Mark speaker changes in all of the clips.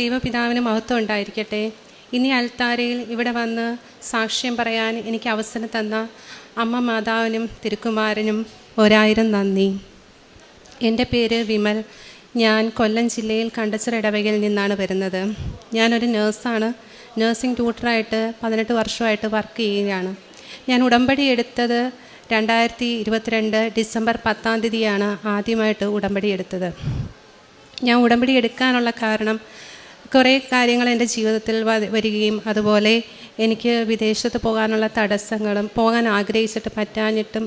Speaker 1: ദൈവപിതാവിന് മഹത്വം ഉണ്ടായിരിക്കട്ടെ. ഇനി അൽത്താരയിൽ ഇവിടെ വന്ന് സാക്ഷ്യം പറയാൻ എനിക്ക് അവസരം തന്ന അമ്മ മാതാവിനും തിരുക്കുമാരനും ഒരായിരം നന്ദി. എന്റെ പേര് വിമൽ. ഞാൻ കൊല്ലം ജില്ലയിൽ കണ്ടച്ചർ ഇടവകയിൽ നിന്നാണ് വരുന്നത്. ഞാനൊരു നേഴ്സാണ്. നേഴ്സിംഗ് ട്യൂട്ടറായിട്ട് പതിനെട്ട് വർഷമായിട്ട് വർക്ക് ചെയ്യുകയാണ്. ഞാൻ ഉടമ്പടി എടുത്തത് രണ്ടായിരത്തി ഇരുപത്തിരണ്ട് ഡിസംബർ പത്താം തീയതിയാണ് ആദ്യമായിട്ട് ഉടമ്പടി എടുത്തത്. ഞാൻ ഉടമ്പടി എടുക്കാനുള്ള കാരണം കുറേ കാര്യങ്ങൾ എന്റെ ജീവിതത്തിൽ വരികയും അതുപോലെ എനിക്ക് വിദേശത്ത് പോകാനുള്ള തടസ്സങ്ങളും പോകാൻ ആഗ്രഹിച്ചിട്ട് പറ്റാഞ്ഞിട്ടും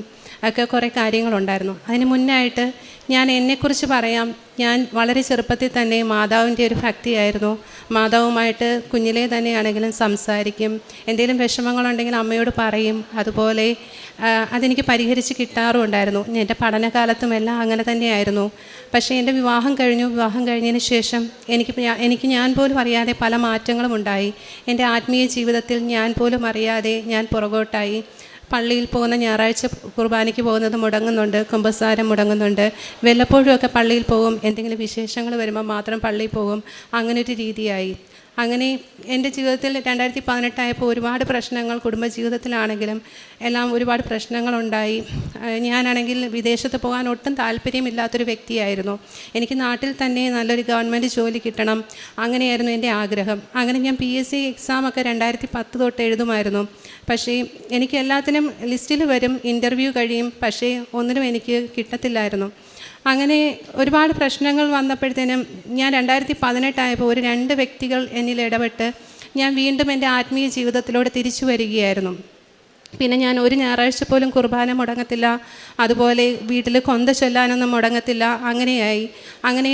Speaker 1: ഒക്കെ കുറേ കാര്യങ്ങളുണ്ടായിരുന്നു. അതിന് മുന്നായിട്ട് ഞാൻ എന്നെക്കുറിച്ച് പറയാം. ഞാൻ വളരെ ചെറുപ്പത്തിൽ തന്നെ മാതാവിന്റെ ഒരു ഭക്തിയായിരുന്നു. മാതാവുമായിട്ട് കുഞ്ഞിലേ തന്നെയാണെങ്കിലും സംസാരിക്കും. എന്തെങ്കിലും വിഷമങ്ങളുണ്ടെങ്കിൽ അമ്മയോട് പറയും. അതുപോലെ അതെനിക്ക് പരിഹരിച്ച് കിട്ടാറും ഉണ്ടായിരുന്നു എന്റെ പഠനകാലത്തും എല്ലാം അങ്ങനെ തന്നെയായിരുന്നു. പക്ഷേ എന്റെ വിവാഹം കഴിഞ്ഞു. വിവാഹം കഴിഞ്ഞതിന് ശേഷം എനിക്ക് എനിക്ക് ഞാൻ പോലും അറിയാതെ പല മാറ്റങ്ങളും ഉണ്ടായി എന്റെ ആത്മീയ ജീവിതത്തിൽ ഞാൻ പോലും അറിയാതെ ഞാൻ പുറകോട്ടായി. പള്ളിയിൽ പോകുന്ന ഞായറാഴ്ച കുർബാനയ്ക്ക് പോകുന്നത് മുടങ്ങുന്നുണ്ട് കുമ്പസാരം മുടങ്ങുന്നുണ്ട്. വല്ലപ്പോഴും ഒക്കെ പള്ളിയിൽ പോകും എന്തെങ്കിലും വിശേഷങ്ങൾ വരുമ്പോൾ മാത്രം പള്ളിയിൽ പോകും. അങ്ങനൊരു രീതിയായി. അങ്ങനെ എന്റെ ജീവിതത്തിൽ രണ്ടായിരത്തി പതിനെട്ടായപ്പോൾ ഒരുപാട് പ്രശ്നങ്ങൾ കുടുംബജീവിതത്തിലാണെങ്കിലും എല്ലാം ഒരുപാട് പ്രശ്നങ്ങളുണ്ടായി. ഞാനാണെങ്കിൽ വിദേശത്ത് പോകാൻ ഒട്ടും താല്പര്യമില്ലാത്തൊരു വ്യക്തിയായിരുന്നു. എനിക്ക് നാട്ടിൽ തന്നെ നല്ലൊരു ഗവൺമെന്റ് ജോലി കിട്ടണം അങ്ങനെയായിരുന്നു എന്റെ ആഗ്രഹം. അങ്ങനെ ഞാൻ പി എസ് സി എക്സാമൊക്കെ രണ്ടായിരത്തി പത്ത് തൊട്ട് എഴുതുമായിരുന്നു. പക്ഷേ എനിക്ക് എല്ലാത്തിനും ലിസ്റ്റിൽ വരും ഇന്റർവ്യൂ കഴിയും പക്ഷേ ഒന്നിനും എനിക്ക് കിട്ടത്തില്ലായിരുന്നു. അങ്ങനെ ഒരുപാട് പ്രശ്നങ്ങൾ വന്നപ്പോഴത്തേനും ഞാൻ രണ്ടായിരത്തി പതിനെട്ടായപ്പോൾ ഒരു രണ്ട് വ്യക്തികൾ എന്നിൽ ഇടപെട്ട് ഞാൻ വീണ്ടും എന്റെ ആത്മീയ ജീവിതത്തിലൂടെ തിരിച്ചു വരികയായിരുന്നു. പിന്നെ ഞാൻ ഒരു ഞായറാഴ്ച പോലും കുർബാന മുടങ്ങത്തില്ല. അതുപോലെ വീട്ടിൽ കൊന്ത ചൊല്ലാനൊന്നും മുടങ്ങത്തില്ല. അങ്ങനെയായി. അങ്ങനെ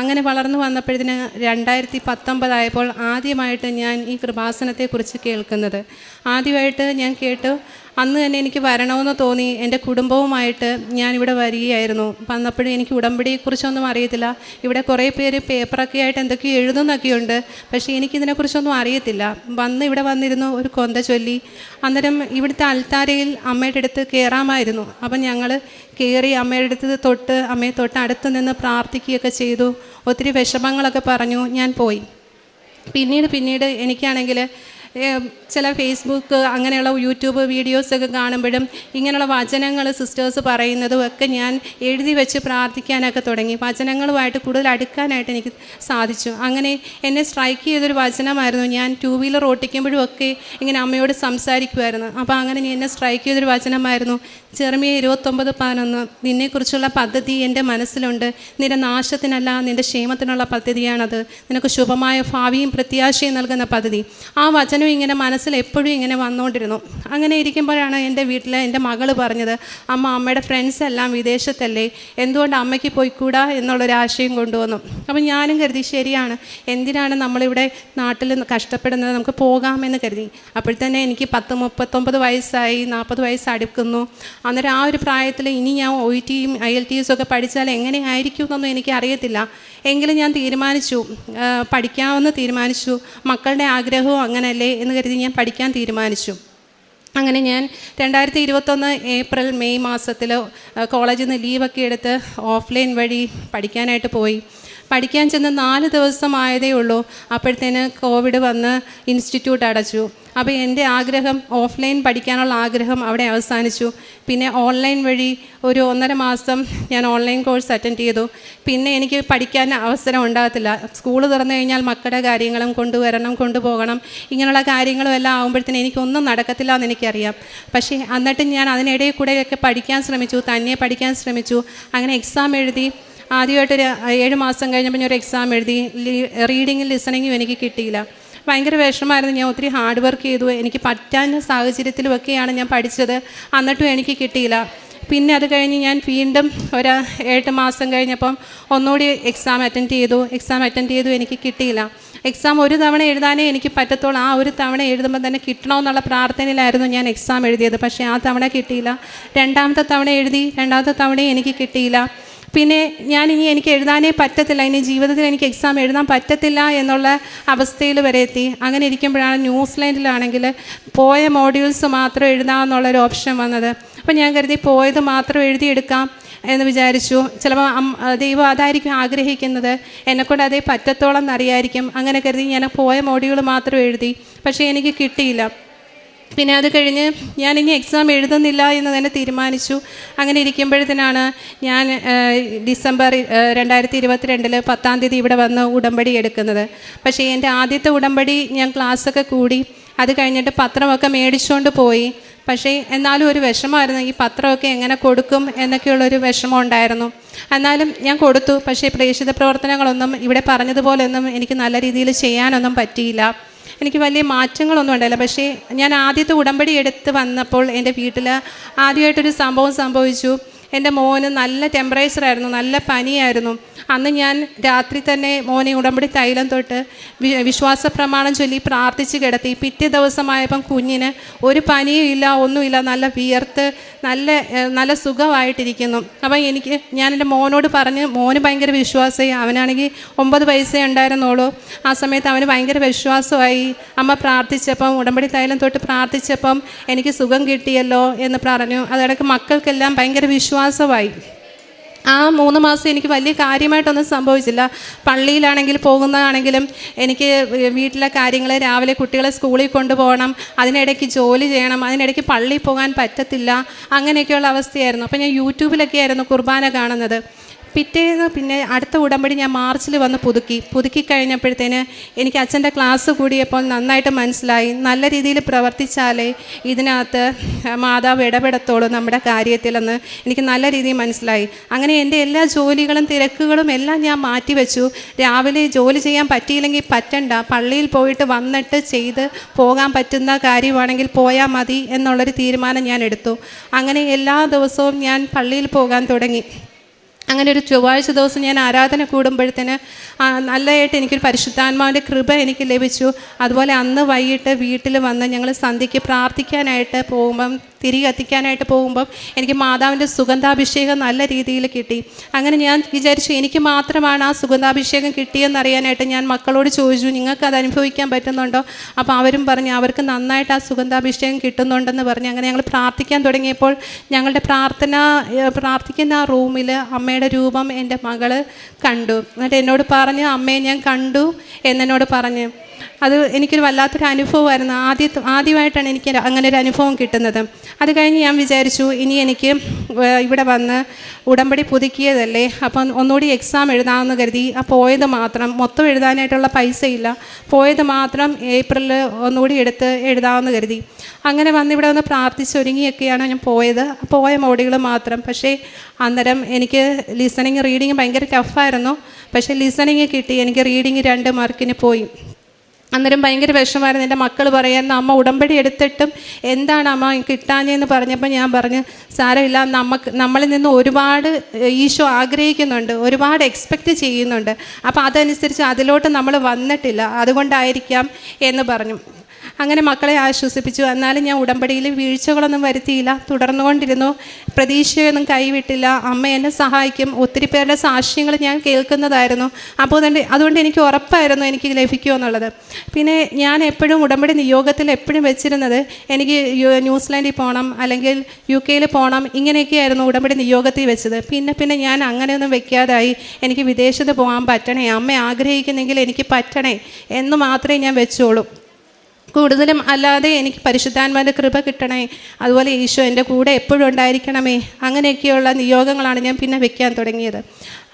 Speaker 1: അങ്ങനെ വളർന്നു വന്നപ്പോഴത്തിന് രണ്ടായിരത്തി പത്തൊമ്പതായപ്പോൾ ആദ്യമായിട്ട് ഞാൻ ഈ കൃപാസനത്തെക്കുറിച്ച് കേൾക്കുന്നത്. ആദ്യമായിട്ട് ഞാൻ കേട്ടു അന്ന് തന്നെ എനിക്ക് വരണമെന്ന് തോന്നി. എന്റെ കുടുംബവുമായിട്ട് ഞാനിവിടെ വരികയായിരുന്നു. വന്നപ്പോഴും എനിക്ക് ഉടമ്പടിയെക്കുറിച്ചൊന്നും അറിയത്തില്ല. ഇവിടെ കുറേ പേര് പേപ്പറൊക്കെ ആയിട്ട് എന്തൊക്കെയോ എഴുതുന്നൊക്കെയുണ്ട്. പക്ഷേ എനിക്കിതിനെക്കുറിച്ചൊന്നും അറിയത്തില്ല. വന്ന് ഇവിടെ വന്നിരുന്നു ഒരു കൊന്ത ചൊല്ലി. അന്നേരം ഇവിടുത്തെ അൽത്താരയിൽ അമ്മയുടെ അടുത്ത് കയറാമായിരുന്നു. അപ്പം ഞങ്ങൾ കയറി അമ്മയുടെ അടുത്ത് തൊട്ട് അമ്മയെ തൊട്ട് അടുത്ത് നിന്ന് പ്രാർത്ഥിക്കുകയൊക്കെ ചെയ്തു. ഒത്തിരി വിഷമങ്ങളൊക്കെ പറഞ്ഞു. ഞാൻ പോയി. പിന്നീട് പിന്നീട് എനിക്കാണെങ്കിൽ ചില ഫേസ്ബുക്ക് അങ്ങനെയുള്ള യൂട്യൂബ് വീഡിയോസൊക്കെ കാണുമ്പോഴും ഇങ്ങനെയുള്ള വചനങ്ങൾ സിസ്റ്റേഴ്സ് പറയുന്നതും ഒക്കെ ഞാൻ എഴുതി വെച്ച് പ്രാർത്ഥിക്കാനൊക്കെ തുടങ്ങി. വചനങ്ങളുമായിട്ട് കൂടുതൽ അടുക്കാനായിട്ട് എനിക്ക് സാധിച്ചു. അങ്ങനെ എന്നെ സ്ട്രൈക്ക് ചെയ്തൊരു വചനമായിരുന്നു. ഞാൻ ടൂ വീലർ ഓട്ടിക്കുമ്പോഴും ഒക്കെ ഇങ്ങനെ അമ്മയോട് സംസാരിക്കുമായിരുന്നു അപ്പോൾ അങ്ങനെ എന്നെ സ്ട്രൈക്ക് ചെയ്തൊരു വചനമായിരുന്നു. ചെറുമിയ ഇരുപത്തൊമ്പത് പതിനൊന്ന് നിന്നെക്കുറിച്ചുള്ള പദ്ധതി എന്റെ മനസ്സിലുണ്ട്. നിന്റെ നാശത്തിനല്ല നിന്റെ ക്ഷേമത്തിനുള്ള പദ്ധതിയാണത്. നിനക്ക് ശുഭമായ ഭാവിയും പ്രത്യാശയും നൽകുന്ന പദ്ധതി. ആ വചനം ഇങ്ങനെ എപ്പോഴും ഇങ്ങനെ വന്നുകൊണ്ടിരുന്നു. അങ്ങനെ ഇരിക്കുമ്പോഴാണ് എന്റെ വീട്ടിൽ എന്റെ മകൾ പറഞ്ഞത് അമ്മ അമ്മയുടെ ഫ്രണ്ട്സ് എല്ലാം വിദേശത്തല്ലേ എന്തുകൊണ്ട് അമ്മയ്ക്ക് പോയിക്കൂടാ എന്നുള്ളൊരാശയം കൊണ്ടുവന്നു. അപ്പം ഞാനും കരുതി ശരിയാണ് എന്തിനാണ് നമ്മളിവിടെ നാട്ടിൽ കഷ്ടപ്പെടുന്നത്? നമുക്ക് പോകാമെന്ന് കരുതി. അപ്പോഴത്തന്നെ എനിക്ക് പത്ത് മുപ്പത്തൊമ്പത് വയസ്സായി നാൽപ്പത് വയസ്സ് അടുക്കുന്നു. അന്നേരം ആ ഒരു പ്രായത്തിൽ ഇനി ഞാൻ ഒ ഇ ടിയും ഐ എൽ ടി എസും ഒക്കെ പഠിച്ചാൽ എങ്ങനെയായിരിക്കും എന്നൊന്നും എനിക്ക് അറിയത്തില്ല എങ്കിലും ഞാൻ തീരുമാനിച്ചു പഠിക്കാമെന്ന് തീരുമാനിച്ചു. മക്കളുടെ ആഗ്രഹവും അങ്ങനെയല്ലേ എന്ന് കരുതി ഞാൻ പഠിക്കാൻ തീരുമാനിച്ചു. അങ്ങനെ ഞാൻ രണ്ടായിരത്തി ഇരുപത്തൊന്ന് ഏപ്രിൽ മെയ് മാസത്തിൽ കോളേജിൽ നിന്ന് ലീവൊക്കെ എടുത്ത് ഓഫ്ലൈൻ വഴി പഠിക്കാനായിട്ട് പോയി. പഠിക്കാൻ ചെന്ന് നാല് ദിവസമായതേ ഉള്ളൂ. അപ്പോഴത്തേന് കോവിഡ് വന്ന് ഇൻസ്റ്റിറ്റ്യൂട്ട് അടച്ചു. അപ്പോൾ എന്റെ ആഗ്രഹം ഓഫ്ലൈൻ പഠിക്കാനുള്ള ആഗ്രഹം അവിടെ അവസാനിച്ചു. പിന്നെ ഓൺലൈൻ വഴി ഒരു ഒന്നര മാസം ഞാൻ ഓൺലൈൻ കോഴ്സ് അറ്റൻഡ് ചെയ്തു. പിന്നെ എനിക്ക് പഠിക്കാൻ അവസരം ഉണ്ടാകത്തില്ല. സ്കൂൾ തുറന്നു കഴിഞ്ഞാൽ മക്കളുടെ കാര്യങ്ങളും കൊണ്ടുവരണം കൊണ്ടുപോകണം. ഇങ്ങനെയുള്ള കാര്യങ്ങളും എല്ലാം ആകുമ്പോഴത്തേന് എനിക്കൊന്നും നടക്കത്തില്ല എന്ന് എനിക്കറിയാം. പക്ഷേ എന്നിട്ട് ഞാൻ അതിനിടയിൽ കൂടെയൊക്കെ പഠിക്കാൻ ശ്രമിച്ചു തന്നെ പഠിക്കാൻ ശ്രമിച്ചു. അങ്ങനെ എക്സാം എഴുതി ആദ്യമായിട്ടൊരു ഏഴ് മാസം കഴിഞ്ഞപ്പോൾ ഞാൻ ഒരു എക്സാം എഴുതി റീഡിങ്ങും ലിസണിങ്ങും എനിക്ക് കിട്ടിയില്ല. ഭയങ്കര വിഷമമായിരുന്നു. ഞാൻ ഒത്തിരി ഹാർഡ് വർക്ക് ചെയ്തു. എനിക്ക് പറ്റാൻ സാഹചര്യത്തിലുമൊക്കെയാണ് ഞാൻ പഠിച്ചത്. എന്നിട്ടും എനിക്ക് കിട്ടിയില്ല. പിന്നെ അത് കഴിഞ്ഞ് ഞാൻ വീണ്ടും ഒരു എട്ട് മാസം കഴിഞ്ഞപ്പം ഒന്നുകൂടി എക്സാം അറ്റൻഡ് ചെയ്തു. എക്സാം അറ്റൻഡ് ചെയ്തു എനിക്ക് കിട്ടിയില്ല. എക്സാം ഒരു തവണ എഴുതാനേ എനിക്ക് പറ്റത്തുള്ളൂ. ആ ഒരു തവണ എഴുതുമ്പോൾ തന്നെ കിട്ടണമെന്നുള്ള പ്രാർത്ഥനയിലായിരുന്നു ഞാൻ എക്സാം എഴുതിയത്. പക്ഷേ ആ തവണ കിട്ടിയില്ല. രണ്ടാമത്തെ തവണ എഴുതി രണ്ടാമത്തെ തവണയും എനിക്ക് കിട്ടിയില്ല. പിന്നെ ഞാൻ ഇനി എനിക്ക് എഴുതാനേ പറ്റത്തില്ല. ഇനി ജീവിതത്തിൽ എനിക്ക് എക്സാം എഴുതാൻ പറ്റത്തില്ല എന്നുള്ള അവസ്ഥയിൽ വരെ എത്തി. അങ്ങനെ ഇരിക്കുമ്പോഴാണ് ന്യൂസിലാൻഡിലാണെങ്കിൽ പോയ മോഡ്യൂൾസ് മാത്രം എഴുതാമെന്നുള്ളൊരു ഓപ്ഷൻ വന്നത്. അപ്പോൾ ഞാൻ കരുതി പോയത് മാത്രം എഴുതിയെടുക്കാം എന്ന് വിചാരിച്ചു. ചിലപ്പോൾ ദൈവം അതായിരിക്കും ആഗ്രഹിക്കുന്നത്. എന്നെക്കൊണ്ട് അതേ പറ്റത്തോളം എന്നറിയായിരിക്കും അങ്ങനെ കരുതി ഞാൻ പോയ മോഡ്യൂൾ മാത്രം എഴുതി. പക്ഷേ എനിക്ക് കിട്ടിയില്ല. പിന്നെ അത് കഴിഞ്ഞ് ഞാൻ ഇനി എക്സാം എഴുതുന്നില്ല എന്ന് തന്നെ തീരുമാനിച്ചു. അങ്ങനെ ഇരിക്കുമ്പോഴത്തേനാണ് ഞാൻ ഡിസംബർ രണ്ടായിരത്തി ഇരുപത്തിരണ്ടിൽ പത്താം തീയതി ഇവിടെ വന്ന് ഉടമ്പടി എടുക്കുന്നത്. പക്ഷേ എന്റെ ആദ്യത്തെ ഉടമ്പടി ഞാൻ ക്ലാസ്സൊക്കെ കൂടി. അത് കഴിഞ്ഞിട്ട് പത്രമൊക്കെ മേടിച്ചുകൊണ്ട് പോയി. പക്ഷേ എന്നാലും ഒരു വിഷമമായിരുന്നു. ഈ പത്രമൊക്കെ എങ്ങനെ കൊടുക്കും എന്നൊക്കെയുള്ളൊരു വിഷമം ഉണ്ടായിരുന്നു. എന്നാലും ഞാൻ കൊടുത്തു. പക്ഷേ പ്രേക്ഷിത പ്രവർത്തനങ്ങളൊന്നും ഇവിടെ പറഞ്ഞതുപോലെയൊന്നും എനിക്ക് നല്ല രീതിയിൽ ചെയ്യാനൊന്നും പറ്റിയില്ല. എനിക്ക് വലിയ മാറ്റങ്ങളൊന്നും ഉണ്ടായില്ല. പക്ഷേ ഞാൻ ആദ്യത്തെ ഉടമ്പടി എടുത്ത് വന്നപ്പോൾ എന്റെ വീട്ടിൽ ആദ്യമായിട്ടൊരു സംഭവം സംഭവിച്ചു. എന്റെ മോന് നല്ല ടെമ്പറേച്ചറായിരുന്നു നല്ല പനിയായിരുന്നു. അന്ന് ഞാൻ രാത്രി തന്നെ മോനെ ഉടമ്പടി തൈലം തൊട്ട് വിശ്വാസ പ്രമാണം ചൊല്ലി പ്രാർത്ഥിച്ച് കിടത്തി. പിറ്റേ ദിവസമായപ്പം കുഞ്ഞിന് ഒരു പനിയും ഇല്ല ഒന്നുമില്ല നല്ല വിയർത്ത് നല്ല നല്ല സുഖമായിട്ടിരിക്കുന്നു. അപ്പം എനിക്ക് ഞാൻ എന്റെ മോനോട് പറഞ്ഞ് മോന് ഭയങ്കര വിശ്വാസമായി. അവനാണെങ്കിൽ ഒമ്പത് പൈസ ഉണ്ടായിരുന്നുള്ളൂ. ആ സമയത്ത് അവന് ഭയങ്കര വിശ്വാസമായി. അമ്മ പ്രാർത്ഥിച്ചപ്പം ഉടമ്പടി തൈലം തൊട്ട് പ്രാർത്ഥിച്ചപ്പം എനിക്ക് സുഖം കിട്ടിയല്ലോ എന്ന് പറഞ്ഞു. അതിടക്ക് മക്കൾക്കെല്ലാം ഭയങ്കര വിശ്വാസമായി ആ മൂന്ന് മാസം എനിക്ക് വലിയ കാര്യമായിട്ടൊന്നും സംഭവിച്ചില്ല. പള്ളിയിലാണെങ്കിൽ പോകുന്നതാണെങ്കിലും എനിക്ക് വീട്ടിലെ കാര്യങ്ങൾ രാവിലെ കുട്ടികളെ സ്കൂളിൽ കൊണ്ടുപോകണം അതിനിടയ്ക്ക് ജോലി ചെയ്യണം അതിനിടയ്ക്ക് പള്ളിയിൽ പോകാൻ പറ്റത്തില്ല അങ്ങനെയൊക്കെയുള്ള അവസ്ഥയായിരുന്നു. അപ്പോൾ ഞാൻ യൂട്യൂബിലൊക്കെ ആയിരുന്നു കുർബാന കാണുന്നത്. പിറ്റേന്ന് പിന്നെ അടുത്ത ഉടമ്പടി ഞാൻ മാർച്ചിൽ വന്ന് പുതുക്കി. പുതുക്കി കഴിഞ്ഞപ്പോഴത്തേന് എനിക്ക് അച്ഛന്റെ ക്ലാസ് കൂടിയപ്പോൾ നന്നായിട്ട് മനസ്സിലായി. നല്ല രീതിയിൽ പ്രവർത്തിച്ചാലേ ഇതിനകത്ത് മാതാവ് ഇടപെടത്തോളൂ നമ്മുടെ കാര്യത്തിലെന്ന് എനിക്ക് നല്ല രീതിയിൽ മനസ്സിലായി. അങ്ങനെ എന്റെ എല്ലാ ജോലികളും തിരക്കുകളും എല്ലാം ഞാൻ മാറ്റിവെച്ചു. രാവിലെ ജോലി ചെയ്യാൻ പറ്റിയില്ലെങ്കിൽ പറ്റണ്ട. പള്ളിയിൽ പോയിട്ട് വന്നിട്ട് ചെയ്ത് പോകാൻ പറ്റുന്ന കാര്യമാണെങ്കിൽ പോയാൽ മതി എന്നുള്ളൊരു തീരുമാനം ഞാൻ എടുത്തു. അങ്ങനെ എല്ലാ ദിവസവും ഞാൻ പള്ളിയിൽ പോകാൻ തുടങ്ങി. അങ്ങനെ ഒരു ചൊവ്വാഴ്ച ദിവസം ഞാൻ ആരാധന കൂടുമ്പോഴത്തേന് നല്ലതായിട്ട് എനിക്കൊരു പരിശുദ്ധാത്മാവിന്റെ കൃപ എനിക്ക് ലഭിച്ചു. അതുപോലെ അന്ന് വൈകിട്ട് വീട്ടിൽ വന്ന് ഞങ്ങൾ സന്ധ്യയ്ക്ക് പ്രാർത്ഥിക്കാനായിട്ട് പോകുമ്പം തിരി കത്തിക്കാനായിട്ട് പോകുമ്പം എനിക്ക് മാതാവിന്റെ സുഗന്ധാഭിഷേകം നല്ല രീതിയിൽ കിട്ടി. അങ്ങനെ ഞാൻ വിചാരിച്ചു എനിക്ക് മാത്രമാണ് ആ സുഗന്ധാഭിഷേകം കിട്ടിയെന്നറിയാനായിട്ട് ഞാൻ മക്കളോട് ചോദിച്ചു നിങ്ങൾക്ക് അത് അനുഭവിക്കാൻ പറ്റുന്നുണ്ടോ? അപ്പോൾ അവരും പറഞ്ഞു അവർക്ക് നന്നായിട്ട് ആ സുഗന്ധാഭിഷേകം കിട്ടുന്നുണ്ടെന്ന് പറഞ്ഞ്. അങ്ങനെ ഞങ്ങൾ പ്രാർത്ഥിക്കാൻ തുടങ്ങിയപ്പോൾ ഞങ്ങളുടെ പ്രാർത്ഥന പ്രാർത്ഥിക്കുന്ന ആ റൂമിൽ അമ്മയുടെ രൂപം എന്റെ മകൾ കണ്ടു. എന്നിട്ട് എന്നോട് പറഞ്ഞു അമ്മയെ ഞാൻ കണ്ടു എന്നെന്നോട് പറഞ്ഞു. അത് എനിക്കൊരു വല്ലാത്തൊരു അനുഭവമായിരുന്നു. ആദ്യ ആദ്യമായിട്ടാണ് എനിക്ക് അങ്ങനെ ഒരു അനുഭവം കിട്ടുന്നത്. അത് കഴിഞ്ഞ് ഞാൻ വിചാരിച്ചു ഇനി എനിക്ക് ഇവിടെ വന്ന് ഉടമ്പടി പുതുക്കിയതല്ലേ? അപ്പം ഒന്നുകൂടി എക്സാം എഴുതാമെന്ന് കരുതി. ആ പോയത് മാത്രം മൊത്തം എഴുതാനായിട്ടുള്ള പൈസയില്ല. പോയത് മാത്രം ഏപ്രിലിൽ ഒന്നുകൂടി എടുത്ത് എഴുതാമെന്ന് കരുതി. അങ്ങനെ വന്ന് ഇവിടെ വന്ന് പ്രാർത്ഥിച്ചൊരുങ്ങിയൊക്കെയാണ് ഞാൻ പോയത്. പോയ മോഡികൾ മാത്രം. പക്ഷേ അന്നേരം എനിക്ക് ലിസണിങ് റീഡിങ് ഭയങ്കര ടഫായിരുന്നു പക്ഷേ ലിസണിങ് കിട്ടി. എനിക്ക് റീഡിങ് രണ്ട് മാർക്കിന് പോയി. അന്നേരം ഭയങ്കര വിഷമായിരുന്നു എന്റെ മക്കൾ പറയുന്ന അമ്മ ഉടമ്പടി എടുത്തിട്ടും എന്താണ് അമ്മ കിട്ടാഞ്ഞെന്ന് പറഞ്ഞപ്പോൾ ഞാൻ പറഞ്ഞു സാരമില്ല നമുക്ക് നമ്മളിൽ നിന്ന് ഒരുപാട് ഈശോ ആഗ്രഹിക്കുന്നുണ്ട് ഒരുപാട് എക്സ്പെക്റ്റ് ചെയ്യുന്നുണ്ട്. അപ്പോൾ അതനുസരിച്ച് അതിലോട്ട് നമ്മൾ വന്നിട്ടില്ല. അതുകൊണ്ടായിരിക്കാം എന്ന് പറഞ്ഞു. അങ്ങനെ മക്കളെ ആശ്വസിപ്പിച്ചു. എന്നാലും ഞാൻ ഉടമ്പടിയിൽ വീഴ്ചകളൊന്നും വരുത്തിയില്ല. തുടർന്നുകൊണ്ടിരുന്നു. പ്രതീക്ഷയൊന്നും കൈവിട്ടില്ല. അമ്മ എന്നെ സഹായിക്കും. ഒത്തിരി പേരുടെ സാക്ഷ്യങ്ങൾ ഞാൻ കേൾക്കുന്നതായിരുന്നു. അപ്പോൾ തന്നെ അതുകൊണ്ട് എനിക്ക് ഉറപ്പായിരുന്നു എനിക്ക് ലഭിക്കുമെന്നുള്ളത് പിന്നെ ഞാൻ എപ്പോഴും ഉടമ്പടി നിയോഗത്തിൽ എപ്പോഴും വെച്ചിരുന്നത് എനിക്ക് ന്യൂസിലാൻഡിൽ പോകണം അല്ലെങ്കിൽ യു കെയിൽ പോകണം ഇങ്ങനെയൊക്കെയായിരുന്നു ഉടമ്പടി നിയോഗത്തിൽ വെച്ചത്. പിന്നെ പിന്നെ ഞാൻ അങ്ങനെയൊന്നും വെക്കാതായി. എനിക്ക് വിദേശത്ത് പോകാൻ പറ്റണേ. അമ്മ ആഗ്രഹിക്കുന്നെങ്കിൽ എനിക്ക് പറ്റണേ എന്ന് മാത്രമേ ഞാൻ വെച്ചോളൂ. കൂടുതലും അല്ലാതെ എനിക്ക് പരിശുദ്ധാത്മാവിന്റെ കൃപ കിട്ടണേ. അതുപോലെ ഈശോ എന്റെ കൂടെ എപ്പോഴും ഉണ്ടായിരിക്കണമേ. അങ്ങനെയൊക്കെയുള്ള നിയോഗങ്ങളാണ് ഞാൻ പിന്നെ വെക്കാൻ തുടങ്ങിയത്.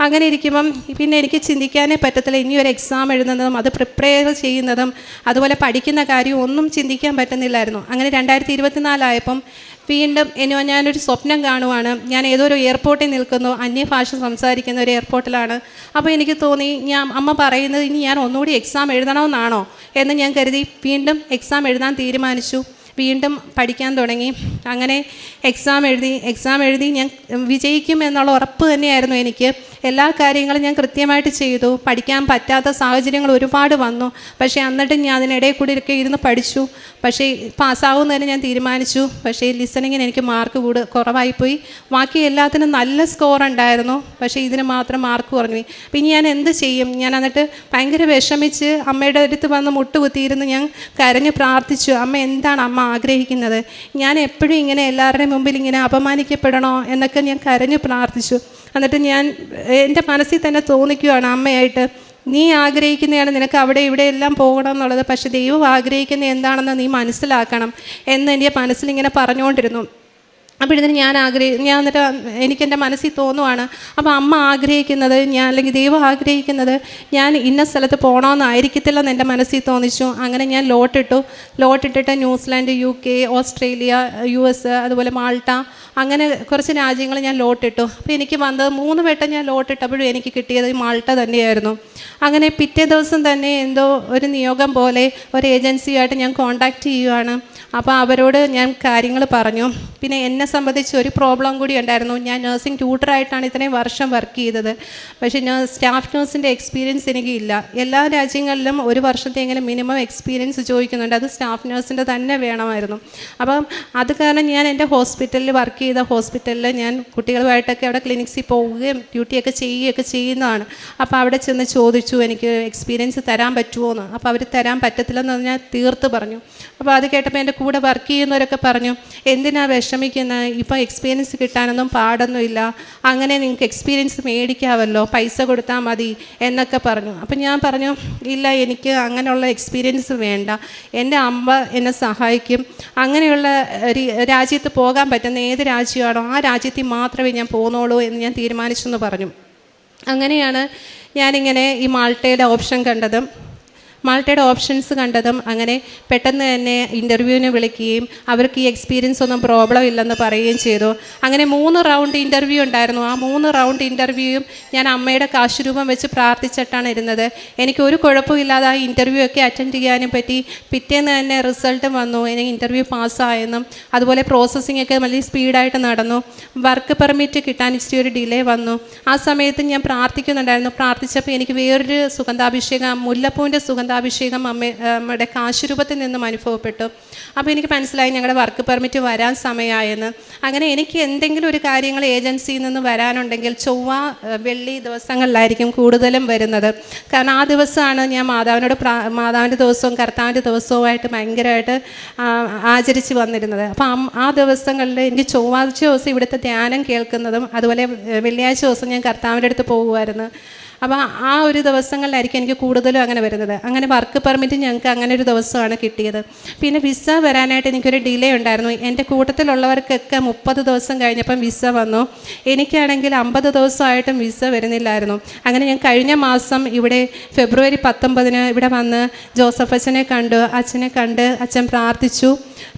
Speaker 1: അങ്ങനെ ഇരിക്കുമ്പം പിന്നെ എനിക്ക് ചിന്തിക്കാനേ പറ്റത്തില്ല. ഇനി ഒരു എക്സാം എഴുതുന്നതും അത് പ്രിപ്പയർ ചെയ്യുന്നതും അതുപോലെ പഠിക്കുന്ന കാര്യവും ഒന്നും ചിന്തിക്കാൻ പറ്റുന്നില്ലായിരുന്നു. അങ്ങനെ രണ്ടായിരത്തി ഇരുപത്തിനാലായപ്പം വീണ്ടും എന്നോ ഞാനൊരു സ്വപ്നം കാണുവാണ്. ഞാൻ ഏതോ ഒരു എയർപോർട്ടിൽ നിൽക്കുന്നു അന്യഭാഷ സംസാരിക്കുന്ന ഒരു എയർപോർട്ടിലാണ്. അപ്പോൾ എനിക്ക് തോന്നി ഞാൻ അമ്മ പറയുന്നത് ഇനി ഞാൻ ഒന്നുകൂടി എക്സാം എഴുതണമെന്നാണോ എന്ന് ഞാൻ കരുതി വീണ്ടും എക്സാം എഴുതാൻ തീരുമാനിച്ചു. വീണ്ടും പഠിക്കാൻ തുടങ്ങി. അങ്ങനെ എക്സാം എഴുതി എക്സാം എഴുതി ഞാൻ വിജയിക്കും എന്നുള്ള ഉറപ്പ് തന്നെയായിരുന്നു എനിക്ക്. എല്ലാ കാര്യങ്ങളും ഞാൻ കൃത്യമായിട്ട് ചെയ്തു. പഠിക്കാൻ പറ്റാത്ത സാഹചര്യങ്ങൾ ഒരുപാട് വന്നു. പക്ഷേ എന്നിട്ടും ഞാൻ അതിനിടയിൽ കൂടി ഒക്കെ ഇരുന്ന് പഠിച്ചു. പക്ഷേ പാസ്സാവുന്നതിന് ഞാൻ തീരുമാനിച്ചു. പക്ഷേ ലിസണിങ്ങിന് എനിക്ക് മാർക്ക് കൂട് കുറവായിപ്പോയി. ബാക്കി എല്ലാത്തിനും നല്ല സ്കോർ ഉണ്ടായിരുന്നു. പക്ഷേ ഇതിന് മാത്രം മാർക്ക് കുറഞ്ഞു. പിന്നെ ഞാൻ എന്ത് ചെയ്യും? ഞാൻ എന്നിട്ട് ഭയങ്കര വിഷമിച്ച് അമ്മയുടെ അടുത്ത് വന്ന് മുട്ടുകുത്തിയിരുന്ന് ഞാൻ കരഞ്ഞ് പ്രാർത്ഥിച്ചു. അമ്മ എന്താണ് അമ്മ ആഗ്രഹിക്കുന്നത്? ഞാൻ എപ്പോഴും ഇങ്ങനെ എല്ലാവരുടെയും മുമ്പിൽ ഇങ്ങനെ അപമാനിക്കപ്പെടണോ എന്നൊക്കെ ഞാൻ കരഞ്ഞു പ്രാർത്ഥിച്ചു. എന്നിട്ട് ഞാൻ എന്റെ മനസ്സിൽ തന്നെ തോന്നിക്കുകയാണ് അമ്മയായിട്ട് നീ ആഗ്രഹിക്കുന്നതാണ് നിനക്ക് അവിടെ ഇവിടെ എല്ലാം പോകണം എന്നുള്ളത് പക്ഷേ ദൈവം ആഗ്രഹിക്കുന്ന എന്താണെന്ന് നീ മനസ്സിലാക്കണം എന്ന് എന്റെ മനസ്സിലിങ്ങനെ പറഞ്ഞുകൊണ്ടിരുന്നു. അപ്പോൾ ഇതിന് ഞാൻ ആഗ്രഹി ഞാൻ എന്നിട്ട് എനിക്കെന്റെ മനസ്സിൽ തോന്നുവാണ് അപ്പോൾ അമ്മ ആഗ്രഹിക്കുന്നത് ഞാൻ അല്ലെങ്കിൽ ദൈവം ആഗ്രഹിക്കുന്നത് ഞാൻ ഇന്ന സ്ഥലത്ത് പോകണമെന്നായിരിക്കത്തില്ലെന്ന് എന്റെ മനസ്സിൽ തോന്നിച്ചു. അങ്ങനെ ഞാൻ ലോട്ടിട്ടു ലോട്ടിട്ടിട്ട് New Zealand U K Australia U S അതുപോലെ മാൾട്ട അങ്ങനെ കുറച്ച് രാജ്യങ്ങൾ ഞാൻ ലോട്ടിട്ടു അപ്പോൾ എനിക്ക് വന്നത് മൂന്ന് വട്ടം ഞാൻ ലോട്ടിട്ടപ്പോഴും എനിക്ക് കിട്ടിയത് മാൾട്ട തന്നെയായിരുന്നു. അങ്ങനെ പിറ്റേ ദിവസം തന്നെ എന്തോ ഒരു നിയോഗം പോലെ ഒരു ഏജൻസിയായിട്ട് ഞാൻ കോണ്ടാക്ട് ചെയ്യുവാണ്. അപ്പോൾ അവരോട് ഞാൻ കാര്യങ്ങൾ പറഞ്ഞു. പിന്നെ എന്നെ സംബന്ധിച്ച് ഒരു പ്രോബ്ലം കൂടി ഉണ്ടായിരുന്നു. ഞാൻ നഴ്സിംഗ് ട്യൂട്ടറായിട്ടാണ് ഇത്രയും വർഷം വർക്ക് ചെയ്തത്. പക്ഷേ ഞാൻ സ്റ്റാഫ് നഴ്സിന്റെ എക്സ്പീരിയൻസ് എനിക്ക് ഇല്ല എല്ലാ രാജ്യങ്ങളിലും ഒരു വർഷത്തെങ്കിലും മിനിമം എക്സ്പീരിയൻസ് ചോദിക്കുന്നുണ്ട്. അത് സ്റ്റാഫ് നഴ്സിന്റെ തന്നെ വേണമായിരുന്നു. അപ്പം അത് കാരണം ഞാൻ എന്റെ ഹോസ്പിറ്റലിൽ വർക്ക് ചെയ്ത ഹോസ്പിറ്റലിൽ ഞാൻ കുട്ടികളുമായിട്ടൊക്കെ അവിടെ ക്ലിനിക്സിൽ പോവുകയും ഡ്യൂട്ടിയൊക്കെ ചെയ്യുകയൊക്കെ ചെയ്യുന്നതാണ്. അപ്പോൾ അവിടെ ചെന്ന് ചോദിച്ചു എനിക്ക് എക്സ്പീരിയൻസ് തരാൻ പറ്റുമോ എന്ന് അപ്പോൾ അവർ തരാൻ പറ്റത്തില്ലെന്ന് ഞാൻ തീർത്ത് പറഞ്ഞു. അപ്പോൾ അത് കേട്ടപ്പോൾ എന്റെ കൂടെ വർക്ക് ചെയ്യുന്നവരൊക്കെ പറഞ്ഞു എന്തിനാ വിഷമിക്കുന്നത് ഇപ്പോൾ എക്സ്പീരിയൻസ് കിട്ടാനൊന്നും പാടൊന്നുമില്ല. അങ്ങനെ നിങ്ങൾക്ക് എക്സ്പീരിയൻസ് മേടിക്കാമല്ലോ. പൈസ കൊടുത്താൽ മതി എന്നൊക്കെ പറഞ്ഞു. അപ്പം ഞാൻ പറഞ്ഞു ഇല്ല എനിക്ക് അങ്ങനെയുള്ള എക്സ്പീരിയൻസ് വേണ്ട. എന്റെ അമ്മ എന്നെ സഹായിക്കും. അങ്ങനെയുള്ള രാജ്യത്ത് പോകാൻ പറ്റുന്ന ഏത് രാജ്യമാണോ ആ രാജ്യത്തിൽ മാത്രമേ ഞാൻ പോകുന്നുള്ളൂ എന്ന് ഞാൻ തീരുമാനിച്ചെന്ന് പറഞ്ഞു. അങ്ങനെയാണ് ഞാനിങ്ങനെ ഈ മാൾട്ടയുടെ ഓപ്ഷൻ കണ്ടതും. മാൾട്ടയുടെ ഓപ്ഷൻസ് കണ്ടതും അങ്ങനെ പെട്ടെന്ന് തന്നെ ഇന്റർവ്യൂവിന് വിളിക്കുകയും അവർക്ക് ഈ എക്സ്പീരിയൻസ് ഒന്നും പ്രോബ്ലം ഇല്ലെന്ന് പറയുകയും ചെയ്തു. അങ്ങനെ മൂന്ന് റൗണ്ട് ഇന്റർവ്യൂ ഉണ്ടായിരുന്നു. ആ മൂന്ന് റൗണ്ട് ഇന്റർവ്യൂയും ഞാൻ അമ്മയുടെ കാശുരൂപം വെച്ച് പ്രാർത്ഥിച്ചിട്ടാണ് ഇരുന്നത്. എനിക്ക് ഒരു കുഴപ്പമില്ലാതെ ആ ഇന്റർവ്യൂ ഒക്കെ അറ്റൻഡ് ചെയ്യാനും പറ്റി. പിറ്റേന്ന് തന്നെ റിസൾട്ട് വന്നു. എനിക്ക് ഇന്റർവ്യൂ പാസ്സായെന്നും അതുപോലെ പ്രോസസ്സിംഗ് ഒക്കെ വലിയ സ്പീഡായിട്ട് നടന്നു. വർക്ക് പെർമിറ്റ് കിട്ടാൻ ഇച്ചിരി ഒരു ഡിലേ വന്നു. ആ സമയത്ത് ഞാൻ പ്രാർത്ഥിക്കുന്നുണ്ടായിരുന്നു. പ്രാർത്ഥിച്ചപ്പോൾ എനിക്ക് വേറൊരു സുഗന്ധാഭിഷേകം മുല്ലപ്പൂവിന്റെ അമ്മ അമ്മയുടെ കാശുരൂപത്തിൽ നിന്നും അനുഭവപ്പെട്ടു. അപ്പോൾ എനിക്ക് മനസ്സിലായി ഞങ്ങളുടെ വർക്ക് പെർമിറ്റ് വരാൻ സമയമായെന്ന് അങ്ങനെ എനിക്ക് എന്തെങ്കിലും ഒരു കാര്യങ്ങൾ ഏജൻസിയിൽ നിന്ന് വരാനുണ്ടെങ്കിൽ ചൊവ്വ വെള്ളി ദിവസങ്ങളിലായിരിക്കും കൂടുതലും വരുന്നത്. കാരണം ആ ദിവസമാണ് ഞാൻ മാതാവിനോട് മാതാവിന്റെ ദിവസവും കർത്താവിന്റെ ദിവസവുമായിട്ട് ഭയങ്കരമായിട്ട് ആചരിച്ച് വന്നിരുന്നത്. അപ്പം ആ ദിവസങ്ങളിൽ എനിക്ക് ചൊവ്വാഴ്ച ദിവസം ഇവിടുത്തെ ധ്യാനം കേൾക്കുന്നതും അതുപോലെ വെള്ളിയാഴ്ച ദിവസം ഞാൻ കർത്താവിന്റെ അടുത്ത് പോകുമായിരുന്നു. അപ്പോൾ ആ ഒരു ദിവസങ്ങളിലായിരിക്കും എനിക്ക് കൂടുതലും അങ്ങനെ വരുന്നത്. അങ്ങനെ വർക്ക് പെർമിറ്റ് ഞങ്ങൾക്ക് അങ്ങനെ ഒരു ദിവസമാണ് കിട്ടിയത്. പിന്നെ വിസ വരാനായിട്ട് എനിക്കൊരു ഡിലേ ഉണ്ടായിരുന്നു. എന്റെ കൂട്ടത്തിലുള്ളവർക്കൊക്കെ മുപ്പത് ദിവസം കഴിഞ്ഞപ്പം വിസ വന്നു. എനിക്കാണെങ്കിൽ അമ്പത് ദിവസമായിട്ടും വിസ വരുന്നില്ലായിരുന്നു. അങ്ങനെ ഞാൻ കഴിഞ്ഞ മാസം ഇവിടെ ഫെബ്രുവരി പത്തൊമ്പതിന് ഇവിടെ വന്ന് ജോസഫ് അച്ഛനെ കണ്ടു. അച്ഛനെ കണ്ട് അച്ഛൻ പ്രാർത്ഥിച്ചു.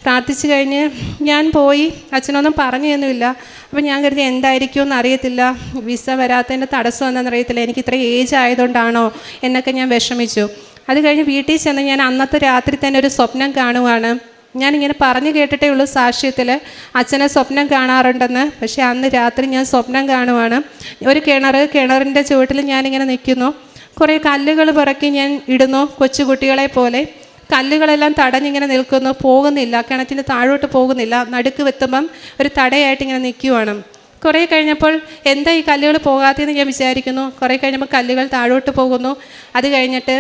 Speaker 1: പ്രാർത്ഥിച്ചു കഴിഞ്ഞ് ഞാൻ പോയി. അച്ഛനൊന്നും പറഞ്ഞൊന്നുമില്ല. അപ്പോൾ ഞാൻ കരുതി എന്തായിരിക്കുമെന്ന് അറിയത്തില്ല. വിസ വരാത്തതിന്റെ തടസ്സം എന്താണെന്ന് അറിയത്തില്ല. എനിക്ക് ഇത്ര ഏജ് ആയതുകൊണ്ടാണോ എന്നൊക്കെ ഞാൻ വിഷമിച്ചു. അത് കഴിഞ്ഞ് വീട്ടിൽ ചെന്ന് ഞാൻ അന്നത്തെ രാത്രി തന്നെ ഒരു സ്വപ്നം കാണുവാണ്. ഞാനിങ്ങനെ പറഞ്ഞു കേട്ടിട്ടേ ഉള്ളൂ സാക്ഷ്യത്തിൽ അച്ഛനെ സ്വപ്നം കാണാറുണ്ടെന്ന്. പക്ഷേ അന്ന് രാത്രി ഞാൻ സ്വപ്നം കാണുവാണ്. ഒരു കിണർ കിണറിന്റെ ചുവട്ടിൽ ഞാനിങ്ങനെ നിൽക്കുന്നു. കുറേ കല്ലുകൾ പിറക്കി ഞാൻ ഇടുന്നു കൊച്ചുകുട്ടികളെ പോലെ. കല്ലുകളെല്ലാം തടഞ്ഞിങ്ങനെ നിൽക്കുന്നു. പോകുന്നില്ല കിണറ്റിന് താഴോട്ട് പോകുന്നില്ല. നടുക്ക് വെത്തുമ്പം ഒരു തടയായിട്ട് ഇങ്ങനെ നിൽക്കുവാണ്. കുറേ കഴിഞ്ഞപ്പോൾ എന്താ ഈ കല്ലുകൾ പോകാത്തതെന്ന് ഞാൻ വിചാരിക്കുന്നു. കുറേ കഴിഞ്ഞപ്പോൾ കല്ലുകൾ താഴോട്ട് പോകുന്നു. അത് കഴിഞ്ഞിട്ട്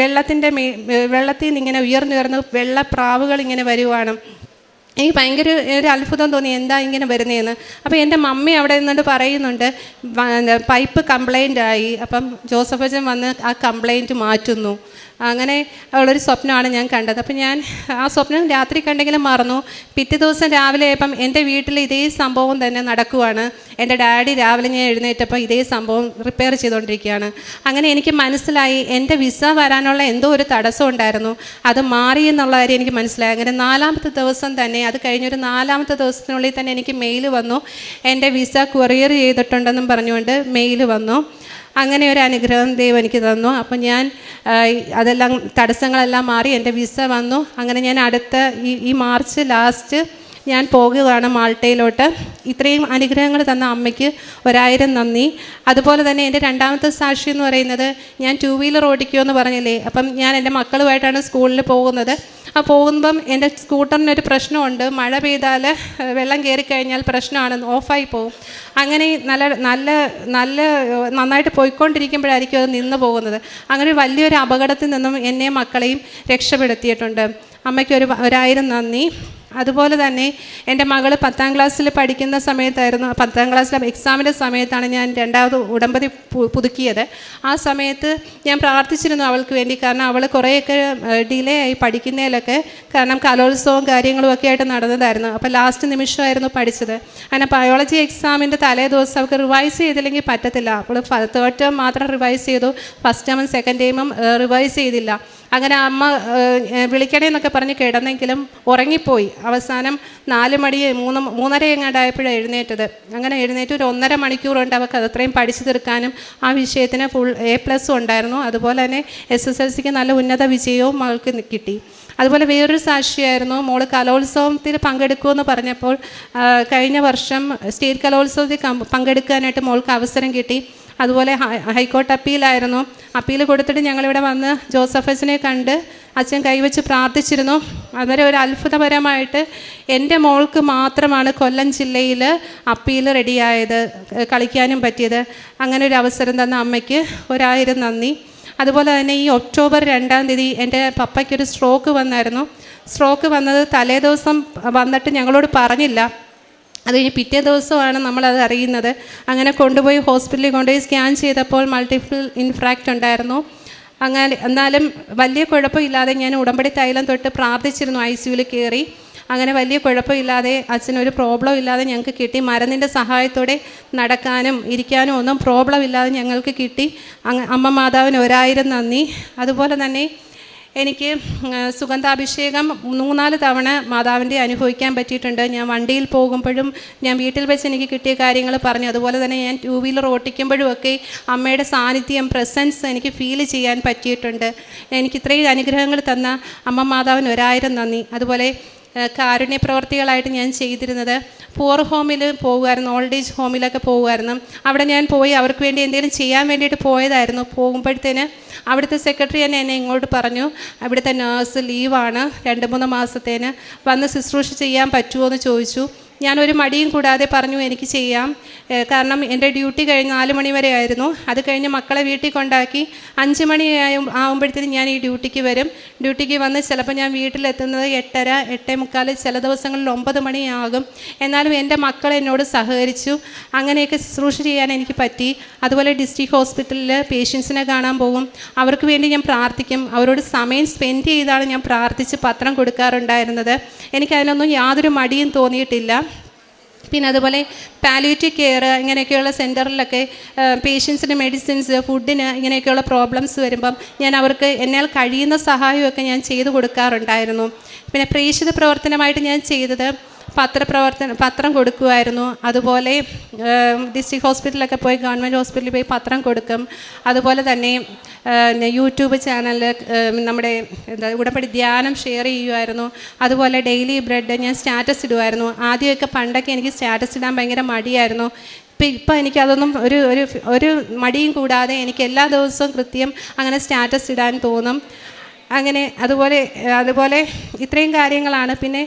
Speaker 1: വെള്ളത്തിന്റെ മേ വെള്ളത്തിൽ നിന്ന് ഇങ്ങനെ ഉയർന്നുയർന്ന് വെള്ളപ്രാവുകൾ ഇങ്ങനെ വരുവാണ്. എനിക്ക് ഭയങ്കര ഒരു അത്ഭുതം തോന്നി എന്താ ഇങ്ങനെ വരുന്നതെന്ന് അപ്പോൾ എന്റെ മമ്മി അവിടെ നിന്നുകൊണ്ട് പറയുന്നുണ്ട് പൈപ്പ് കംപ്ലൈന്റ് ആയി അപ്പം ജോസഫ് അച്ഛൻ വന്ന് ആ കംപ്ലൈന്റ് മാറ്റുന്നു. അങ്ങനെ ഉള്ളൊരു സ്വപ്നമാണ് ഞാൻ കണ്ടത്. അപ്പം ഞാൻ ആ സ്വപ്നം രാത്രി കണ്ടെങ്കിലും മറന്നു. പിറ്റേ ദിവസം രാവിലെ ആയപ്പം എന്റെ വീട്ടിൽ ഇതേ സംഭവം തന്നെ നടക്കുവാണ്. എന്റെ ഡാഡി രാവിലെ ഞാൻ എഴുന്നേറ്റപ്പോൾ ഇതേ സംഭവം റിപ്പയർ ചെയ്തുകൊണ്ടിരിക്കുകയാണ്. അങ്ങനെ എനിക്ക് മനസ്സിലായി എന്റെ വിസ വരാനുള്ള എന്തോ ഒരു തടസ്സം ഉണ്ടായിരുന്നു. അത് മാറി എന്നുള്ള കാര്യം എനിക്ക് മനസ്സിലായി. അങ്ങനെ നാലാമത്തെ ദിവസം തന്നെ അത് കഴിഞ്ഞൊരു നാലാമത്തെ ദിവസത്തിനുള്ളിൽ തന്നെ എനിക്ക് മെയിൽ വന്നു. എന്റെ വിസ കൊറിയർ ചെയ്തിട്ടുണ്ടെന്നും പറഞ്ഞുകൊണ്ട് മെയിൽ വന്നു. അങ്ങനെ ഒരു അനുഗ്രഹം ദൈവം എനിക്ക് തന്നു. അപ്പം ഞാൻ അതെല്ലാം തടസ്സങ്ങളെല്ലാം മാറി എന്റെ വിസ വന്നു. അങ്ങനെ ഞാൻ അടുത്ത ഈ ഈ മാർച്ച് ലാസ്റ്റ് ഞാൻ പോകുകയാണ് മാൾട്ടയിലോട്ട്. ഇത്രയും അനുഗ്രഹങ്ങൾ തന്ന അമ്മയ്ക്ക് ഒരായിരം നന്ദി. അതുപോലെ തന്നെ എന്റെ രണ്ടാമത്തെ സാക്ഷി എന്ന് പറയുന്നത് ഞാൻ ടു വീലർ ഓടിക്കുമെന്ന് പറഞ്ഞില്ലേ? അപ്പം ഞാൻ എന്റെ മക്കളുമായിട്ടാണ് സ്കൂളിൽ പോകുന്നത്. ആ പോകുമ്പം എന്റെ സ്കൂട്ടറിനൊരു പ്രശ്നമുണ്ട്. മഴ പെയ്താൽ വെള്ളം കയറിക്കഴിഞ്ഞാൽ പ്രശ്നമാണ് ഓഫായി പോകും അങ്ങനെ നല്ല നല്ല നല്ല നന്നായിട്ട് പോയിക്കൊണ്ടിരിക്കുമ്പോഴായിരിക്കും അത് നിന്ന് പോകുന്നത്. അങ്ങനെ വലിയൊരു അപകടത്തിൽ നിന്നും എന്നെയും മക്കളെയും രക്ഷപ്പെടുത്തിയിട്ടുണ്ട്. അമ്മയ്ക്ക് ഒരു ഒരായിരം നന്ദി. അതുപോലെ തന്നെ എന്റെ മകൾ പത്താം ക്ലാസ്സിൽ പഠിക്കുന്ന സമയത്തായിരുന്നു പത്താം ക്ലാസ്സിലെ എക്സാമിന്റെ സമയത്താണ് ഞാൻ രണ്ടാമത് ഉടമ്പതി പുതുക്കിയത്. ആ സമയത്ത് ഞാൻ പ്രാർത്ഥിച്ചിരുന്നു അവൾക്ക് വേണ്ടി. കാരണം അവൾ കുറേയൊക്കെ ഡിലേ ആയി പഠിക്കുന്നതിലൊക്കെ കാരണം കലോത്സവവും കാര്യങ്ങളും ഒക്കെ ആയിട്ട് നടന്നതായിരുന്നു. അപ്പോൾ ലാസ്റ്റ് നിമിഷമായിരുന്നു പഠിച്ചത്. അങ്ങനെ ബയോളജി എക്സാമിന്റെ തലേ ദിവസം അവൾക്ക് റിവൈസ് ചെയ്തില്ലെങ്കിൽ പറ്റത്തില്ല. അപ്പോൾ തേർഡ് ടേം മാത്രം റിവൈസ് ചെയ്തു. ഫസ്റ്റ് ടേമും സെക്കൻഡ് ടേമും റിവൈസ് ചെയ്തില്ല. അങ്ങനെ അമ്മ വിളിക്കണേ എന്നൊക്കെ പറഞ്ഞ് കിടന്നെങ്കിലും ഉറങ്ങിപ്പോയി. അവസാനം നാല് മണി മൂന്ന് മൂന്നര എങ്ങാണ്ടായപ്പോഴാണ് എഴുന്നേറ്റത്. അങ്ങനെ എഴുന്നേറ്റ് ഒരു ഒന്നര മണിക്കൂറുണ്ട് അവൾക്ക് അത് അത്രയും പഠിച്ചു തീർക്കാനും ആ വിഷയത്തിന് ഫുൾ എ പ്ലസ് ഉണ്ടായിരുന്നു. അതുപോലെ തന്നെ എസ് എസ് എൽ സിക്ക് നല്ല ഉന്നത വിജയവും അവൾക്ക് കിട്ടി. അതുപോലെ വേറൊരു സാക്ഷിയായിരുന്നു. മോൾ കലോത്സവത്തിൽ പങ്കെടുക്കുമെന്ന് പറഞ്ഞപ്പോൾ കഴിഞ്ഞ വർഷം സ്റ്റേറ്റ് കലോത്സവത്തിൽ പങ്കെടുക്കാനായിട്ട് മോൾക്ക് അവസരം കിട്ടി. അതുപോലെ ഹൈക്കോർട്ട് അപ്പീലായിരുന്നു. അപ്പീൽ കൊടുത്തിട്ട് ഞങ്ങളിവിടെ വന്ന് ജോസഫസിനെ കണ്ട് അച്ഛൻ കൈവച്ച് പ്രാർത്ഥിച്ചിരുന്നു. അതുവരെ ഒരു അത്ഭുതപരമായിട്ട് എന്റെ മോൾക്ക് മാത്രമാണ് കൊല്ലം ജില്ലയിൽ അപ്പീൽ റെഡിയായത് കളിക്കാനും പറ്റിയത്. അങ്ങനെ ഒരു അവസരം തന്ന അമ്മയ്ക്ക് ഒരായിരം നന്ദി. അതുപോലെ തന്നെ ഈ ഒക്ടോബർ രണ്ടാം തീയതി എന്റെ പപ്പയ്ക്കൊരു സ്ട്രോക്ക് വന്നായിരുന്നു. സ്ട്രോക്ക് വന്നത് തലേ ദിവസം വന്നിട്ട് ഞങ്ങളോട് പറഞ്ഞില്ല. അത് കഴിഞ്ഞ് പിറ്റേ ദിവസമാണ് നമ്മളത് അറിയുന്നത്. അങ്ങനെ കൊണ്ടുപോയി ഹോസ്പിറ്റലിൽ കൊണ്ടുപോയി സ്കാൻ ചെയ്തപ്പോൾ മൾട്ടിപ്പിൾ ഇൻഫ്രാക്റ്റ് ഉണ്ടായിരുന്നു. അങ്ങനെ എന്നാലും വലിയ കുഴപ്പമില്ലാതെ ഞാൻ ഉടമ്പടി തൈലം തൊട്ട് പ്രാർത്ഥിച്ചിരുന്നു ഐ സിയുവിൽ കയറി. അങ്ങനെ വലിയ കുഴപ്പമില്ലാതെ അച്ഛനൊരു പ്രോബ്ലം ഇല്ലാതെ ഞങ്ങൾക്ക് കിട്ടി. മരുന്നിന്റെ സഹായത്തോടെ നടക്കാനും ഇരിക്കാനും ഒന്നും പ്രോബ്ലം ഇല്ലാതെ ഞങ്ങൾക്ക് കിട്ടി. അമ്മ മാതാവിന് ഒരായിരം നന്ദി. അതുപോലെ തന്നെ എനിക്ക് സുഗന്ധാഭിഷേകം മൂന്നാൽ തവണ മാതാവിന്റെ അനുഭവിക്കാൻ പറ്റിയിട്ടുണ്ട്. ഞാൻ വണ്ടിയിൽ പോകുമ്പോഴും ഞാൻ വീട്ടിൽ വെച്ച് എനിക്ക് കിട്ടിയ കാര്യങ്ങൾ പറഞ്ഞു. അതുപോലെ തന്നെ ഞാൻ ടൂ വീലർ ഓട്ടിക്കുമ്പോഴും ഒക്കെ അമ്മയുടെ സാന്നിധ്യം പ്രസൻസ് എനിക്ക് ഫീൽ ചെയ്യാൻ പറ്റിയിട്ടുണ്ട്. എനിക്ക് ഇത്രയും അനുഗ്രഹങ്ങൾ തന്ന അമ്മ മാതാവിന് ഒരായിരം നന്ദി. അതുപോലെ കാരുണ്യ പ്രവർത്തികളായിട്ട് ഞാൻ ചെയ്തിരുന്നത്. പൂർ ഹോമിൽ പോകുമായിരുന്നു ഓൾഡ് ഏജ് ഹോമിലൊക്കെ പോകുമായിരുന്നു അവിടെ ഞാൻ പോയി അവർക്ക് വേണ്ടി എന്തെങ്കിലും ചെയ്യാൻ വേണ്ടിയിട്ട് പോയതായിരുന്നു. പോകുമ്പോഴത്തേന് അവിടുത്തെ സെക്രട്ടറി തന്നെ എന്നെ ഇങ്ങോട്ട് പറഞ്ഞു അവിടുത്തെ നേഴ്സ് ലീവാണ് രണ്ട് മൂന്ന് മാസത്തേന് വന്ന് ശുശ്രൂഷ ചെയ്യാൻ പറ്റുമോ എന്ന് ചോദിച്ചു. ഞാനൊരു മടിയും കൂടാതെ പറഞ്ഞു എനിക്ക് ചെയ്യാം. കാരണം എന്റെ ഡ്യൂട്ടി കഴിഞ്ഞ് നാല് മണി വരെ ആയിരുന്നു. അത് കഴിഞ്ഞ് മക്കളെ വീട്ടിൽ കൊണ്ടാക്കി അഞ്ച് മണി ആകുമ്പോഴത്തേക്കും ഞാൻ ഈ ഡ്യൂട്ടിക്ക് വരും. ഡ്യൂട്ടിക്ക് വന്ന് ചിലപ്പോൾ ഞാൻ വീട്ടിലെത്തുന്നത് എട്ടര എട്ടേ മുക്കാൽ ചില ദിവസങ്ങളിൽ ഒമ്പത് മണിയാകും എന്നാലും എന്റെ മക്കൾ എന്നോട് സഹകരിച്ചു. അങ്ങനെയൊക്കെ ശുശ്രൂഷ ചെയ്യാൻ എനിക്ക് പറ്റി. അതുപോലെ ഡിസ്ട്രിക്ട് ഹോസ്പിറ്റലിൽ പേഷ്യൻസിനെ കാണാൻ പോകും. അവർക്ക് വേണ്ടി ഞാൻ പ്രാർത്ഥിക്കും. അവരോട് സമയം സ്പെൻഡ് ചെയ്താണ് ഞാൻ പ്രാർത്ഥിച്ച് പത്രം കൊടുക്കാറുണ്ടായിരുന്നത്. എനിക്കതിനൊന്നും യാതൊരു മടിയും തോന്നിയിട്ടില്ല. പിന്നെ അതുപോലെ പാലിയേറ്റീവ് കെയർ ഇങ്ങനെയൊക്കെയുള്ള സെന്ററിലൊക്കെ പേഷ്യൻസിന് മെഡിസിൻസ് ഫുഡിന് ഇങ്ങനെയൊക്കെയുള്ള പ്രോബ്ലംസ് വരുമ്പം ഞാൻ അവർക്ക് എന്നാൽ കഴിയുന്ന സഹായമൊക്കെ ഞാൻ ചെയ്തു കൊടുക്കാറുണ്ടായിരുന്നു. പിന്നെ പ്രേക്ഷിത പ്രവർത്തനമായിട്ട് ഞാൻ ചെയ്തത് പത്രപ്രവർത്തനം പത്രം കൊടുക്കുമായിരുന്നു അതുപോലെ ഡിസ്ട്രിക്ട് ഹോസ്പിറ്റലൊക്കെ പോയി ഗവൺമെന്റ് ഹോസ്പിറ്റലിൽ പോയി പത്രം കൊടുക്കും. അതുപോലെ തന്നെ യൂട്യൂബ് ചാനലിൽ നമ്മുടെ എന്താ ഉടമ്പടി ധ്യാനം ഷെയർ ചെയ്യുമായിരുന്നു അതുപോലെ ഡെയിലി ബ്രെഡ് ഞാൻ സ്റ്റാറ്റസ് ഇടുമായിരുന്നു ആദ്യമൊക്കെ പണ്ടൊക്കെ എനിക്ക് സ്റ്റാറ്റസ് ഇടാൻ ഭയങ്കര മടിയായിരുന്നു. ഇപ്പം ഇപ്പം എനിക്കതൊന്നും ഒരു ഒരു ഒരു മടിയും കൂടാതെ എനിക്ക് എല്ലാ ദിവസവും കൃത്യം അങ്ങനെ സ്റ്റാറ്റസ് ഇടാൻ തോന്നും. അങ്ങനെ അതുപോലെ അതുപോലെ ഇത്രയും കാര്യങ്ങളാണ്. പിന്നെ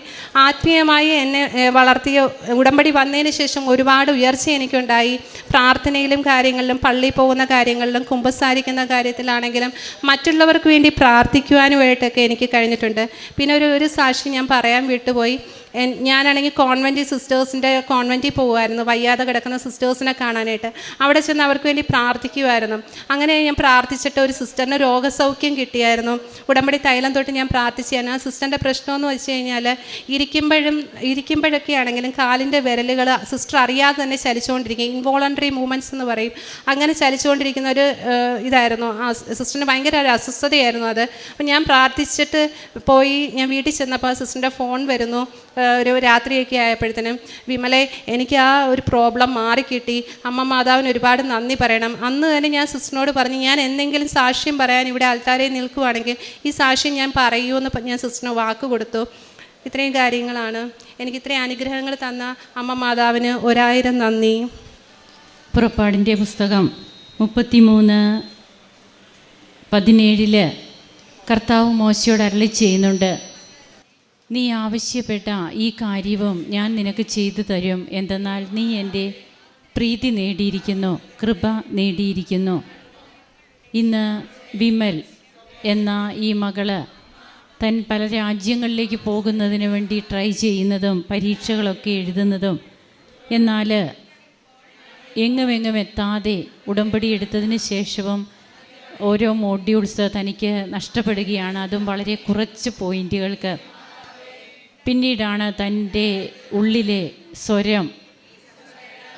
Speaker 1: ആത്മീയമായി എന്നെ വളർത്തിയ ഉടമ്പടി വന്നതിന് ശേഷം ഒരുപാട് ഉയർച്ച എനിക്കുണ്ടായി. പ്രാർത്ഥനയിലും കാര്യങ്ങളിലും പള്ളിയിൽ പോകുന്ന കാര്യങ്ങളിലും കുമ്പസാരിക്കുന്ന കാര്യത്തിലാണെങ്കിലും മറ്റുള്ളവർക്ക് വേണ്ടി പ്രാർത്ഥിക്കുവാനുമായിട്ടൊക്കെ എനിക്ക് കഴിഞ്ഞിട്ടുണ്ട്. പിന്നെ ഒരു ഒരു സാക്ഷി ഞാൻ പറയാൻ വിട്ടുപോയി. ഞാനാണെങ്കിൽ കോൺവെന്റ് സിസ്റ്റേഴ്സിന്റെ കോൺവെന്റിൽ പോകുമായിരുന്നു വയ്യാതെ കിടക്കുന്ന സിസ്റ്റേഴ്സിനെ കാണാനായിട്ട്. അവിടെ ചെന്ന് അവർക്ക് വേണ്ടി പ്രാർത്ഥിക്കുമായിരുന്നു. അങ്ങനെ ഞാൻ പ്രാർത്ഥിച്ചിട്ട് ഒരു സിസ്റ്ററിന് രോഗസൗഖ്യം കിട്ടിയായിരുന്നു. ഉടമ്പടി തൈലം തൊട്ട് ഞാൻ പ്രാർത്ഥിച്ചായിരുന്നു ആ സിസ്റ്ററിന്റെ പ്രശ്നമെന്ന് വെച്ച് കഴിഞ്ഞാൽ ഇരിക്കുമ്പോഴും ഇരിക്കുമ്പോഴൊക്കെ ആണെങ്കിലും കാലിന്റെ വിരലുകൾ സിസ്റ്റർ അറിയാതെ തന്നെ ചലിച്ചുകൊണ്ടിരിക്കും. ഇൻവോളണ്ടറി മൂവ്മെന്റ്സ് എന്ന് പറയും. അങ്ങനെ ചലിച്ചുകൊണ്ടിരിക്കുന്ന ഒരു ഇതായിരുന്നു. ആ സിസ്റ്ററിന് ഭയങ്കര ഒരു അസ്വസ്ഥതയായിരുന്നു അത്. അപ്പം ഞാൻ പ്രാർത്ഥിച്ചിട്ട് പോയി ഞാൻ വീട്ടിൽ ചെന്നപ്പോൾ ആ സിസ്റ്ററിന്റെ ഫോൺ വരുന്നു. ഒരു രാത്രിയൊക്കെ ആയപ്പോഴത്തേനും വിമലെ എനിക്ക് ആ ഒരു പ്രോബ്ലം മാറിക്കിട്ടി. അമ്മ മാതാവിന് ഒരുപാട് നന്ദി പറയണം. അന്ന് തന്നെ ഞാൻ സിസ്റ്ററിനോട് പറഞ്ഞു ഞാൻ എന്തെങ്കിലും സാക്ഷ്യം പറയാൻ ഇവിടെ ആൾക്കാരെ നിൽക്കുവാണെങ്കിൽ ഈ സാക്ഷ്യം ഞാൻ പറയൂന്ന് ഞാൻ സിസ്റ്ററിന് വാക്ക് കൊടുത്തു. ഇത്രയും കാര്യങ്ങളാണ്. എനിക്ക് ഇത്രയും അനുഗ്രഹങ്ങൾ തന്ന അമ്മ മാതാവിന് ഒരായിരം നന്ദി.
Speaker 2: പുറപ്പാടിന്റെ പുസ്തകം മുപ്പത്തിമൂന്ന് പതിനേഴിൽ കർത്താവ് മോശയോട് അരളി ചെയ്യുന്നുണ്ട്. നീ ആവശ്യപ്പെട്ട ഈ കാര്യവും ഞാൻ നിനക്ക് ചെയ്തു തരും. എന്തെന്നാൽ നീ എന്റെ പ്രീതി നേടിയിരിക്കുന്നു കൃപ നേടിയിരിക്കുന്നു. ഇന്ന് വിമൽ എന്ന ഈ മകൾ തൻ പല രാജ്യങ്ങളിലേക്ക് പോകുന്നതിന് വേണ്ടി ട്രൈ ചെയ്യുന്നതും പരീക്ഷകളൊക്കെ എഴുതുന്നതും. എന്നാൽ എങ്ങുമെങ്ങും എങ്ങും എത്താതെ ഉടമ്പടി എടുത്തതിന് ശേഷവും ഓരോ മോഡ്യൂൾസ് തനിക്ക് നഷ്ടപ്പെടുകയാണ്. അതും വളരെ കുറച്ച് പോയിന്റുകൾക്ക് പിന്നീടാണ് തന്റെ ഉള്ളിലെ സ്വരം.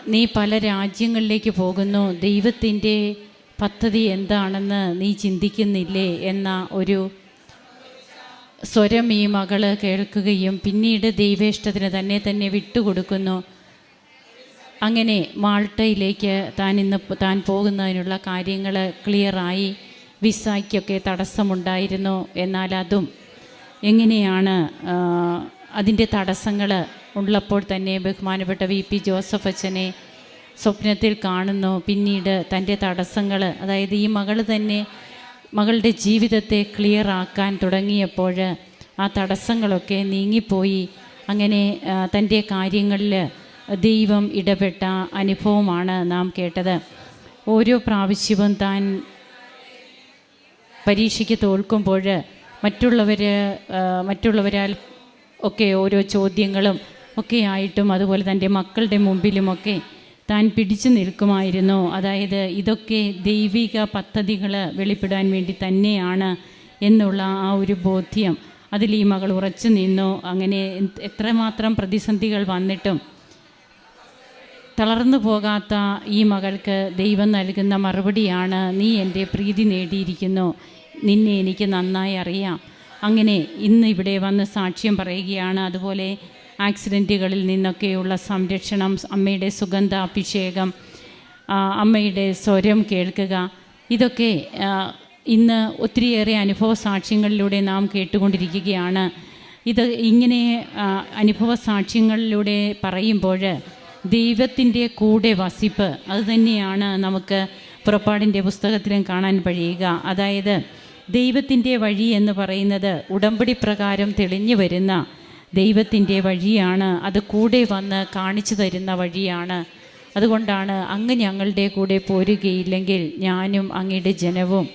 Speaker 2: നീ പല രാജ്യങ്ങളിലേക്ക് പോകുന്നു. ദൈവത്തിന്റെ പദ്ധതി എന്താണെന്ന് നീ ചിന്തിക്കുന്നില്ലേ എന്ന ഒരു സ്വരം ഈ മകൾ കേൾക്കുകയും പിന്നീട് ദൈവേഷ്ടത്തിന് തന്നെ തന്നെ വിട്ടുകൊടുക്കുന്നു. അങ്ങനെ മാൾട്ടയിലേക്ക് താൻ ഇന്ന് താൻ പോകുന്നതിനുള്ള കാര്യങ്ങൾ ക്ലിയറായി. വിസയ്ക്കൊക്കെ തടസ്സമുണ്ടായിരുന്നു. എന്നാൽ അതും എങ്ങനെയാണ് അതിന്റെ തടസ്സങ്ങൾ ഉള്ളപ്പോൾ തന്നെ ബഹുമാനപ്പെട്ട വി പി ജോസഫ് അച്ഛനെ സ്വപ്നത്തിൽ കാണുന്നു. പിന്നീട് തന്റെ തടസ്സങ്ങൾ അതായത് ഈ മകൾ തന്നെ മകളുടെ ജീവിതത്തെ ക്ലിയർ ആക്കാൻ തുടങ്ങിയപ്പോൾ ആ തടസ്സങ്ങളൊക്കെ നീങ്ങിപ്പോയി. അങ്ങനെ തന്റെ കാര്യങ്ങളിൽ ദൈവം ഇടപെട്ട അനുഭവമാണ് നാം കേട്ടത്. ഓരോ പ്രാവശ്യവും താൻ പരീക്ഷയ്ക്ക് തോൽക്കുമ്പോൾ മറ്റുള്ളവർ മറ്റുള്ളവരാൽ ഒക്കെ ഓരോ ചോദ്യങ്ങളും ഒക്കെ ആയിട്ടും അതുപോലെ തന്റെ മക്കളുടെ മുമ്പിലുമൊക്കെ താൻ പിടിച്ചു നിൽക്കുമായിരുന്നു. അതായത് ഇതൊക്കെ ദൈവിക പദ്ധതികൾ വെളിപ്പെടാൻ വേണ്ടി തന്നെയാണ് എന്നുള്ള ആ ഒരു ബോധ്യം അതിൽ ഈ മകൾ ഉറച്ചു നിന്നു. അങ്ങനെ എത്രമാത്രം പ്രതിസന്ധികൾ വന്നിട്ടും തളർന്നു പോകാത്ത ഈ മകൾക്ക് ദൈവം നൽകുന്ന മറുപടിയാണ് നീ എന്റെ പ്രീതി നേടിയിരിക്കുന്നു. നിന്നെ എനിക്ക് നന്നായി അറിയാം. അങ്ങനെ ഇന്ന് ഇവിടെ വന്ന് സാക്ഷ്യം പറയുകയാണ്. അതുപോലെ ആക്സിഡന്റുകളിൽ നിന്നൊക്കെയുള്ള സംരക്ഷണം അമ്മയുടെ സുഗന്ധ അഭിഷേകം അമ്മയുടെ സ്വരം കേൾക്കുക. ഇതൊക്കെ ഇന്ന് ഒത്തിരിയേറെ അനുഭവ സാക്ഷ്യങ്ങളിലൂടെ നാം കേട്ടുകൊണ്ടിരിക്കുകയാണ്. ഇത് ഇങ്ങനെ അനുഭവ സാക്ഷ്യങ്ങളിലൂടെ പറയുമ്പോൾ ദൈവത്തിന്റെ കൂടെ വസിപ്പ് അതുതന്നെയാണ് നമുക്ക് പുറപ്പാടിന്റെ പുസ്തകത്തിലും കാണാൻ കഴിയുക അതായത് ദൈവത്തിന്റെ വഴി എന്ന് പറയുന്നത് ഉടമ്പടി പ്രകാരം തെളിഞ്ഞു വരുന്ന ദൈവത്തിന്റെ വഴിയാണ്. അത് കൂടെ വന്ന് കാണിച്ചു തരുന്ന വഴിയാണ്. അതുകൊണ്ടാണ് അങ്ങ് ഞങ്ങളുടെ കൂടെ പോരുകയില്ലെങ്കിൽ ഞാനും അങ്ങയുടെ ജനവും.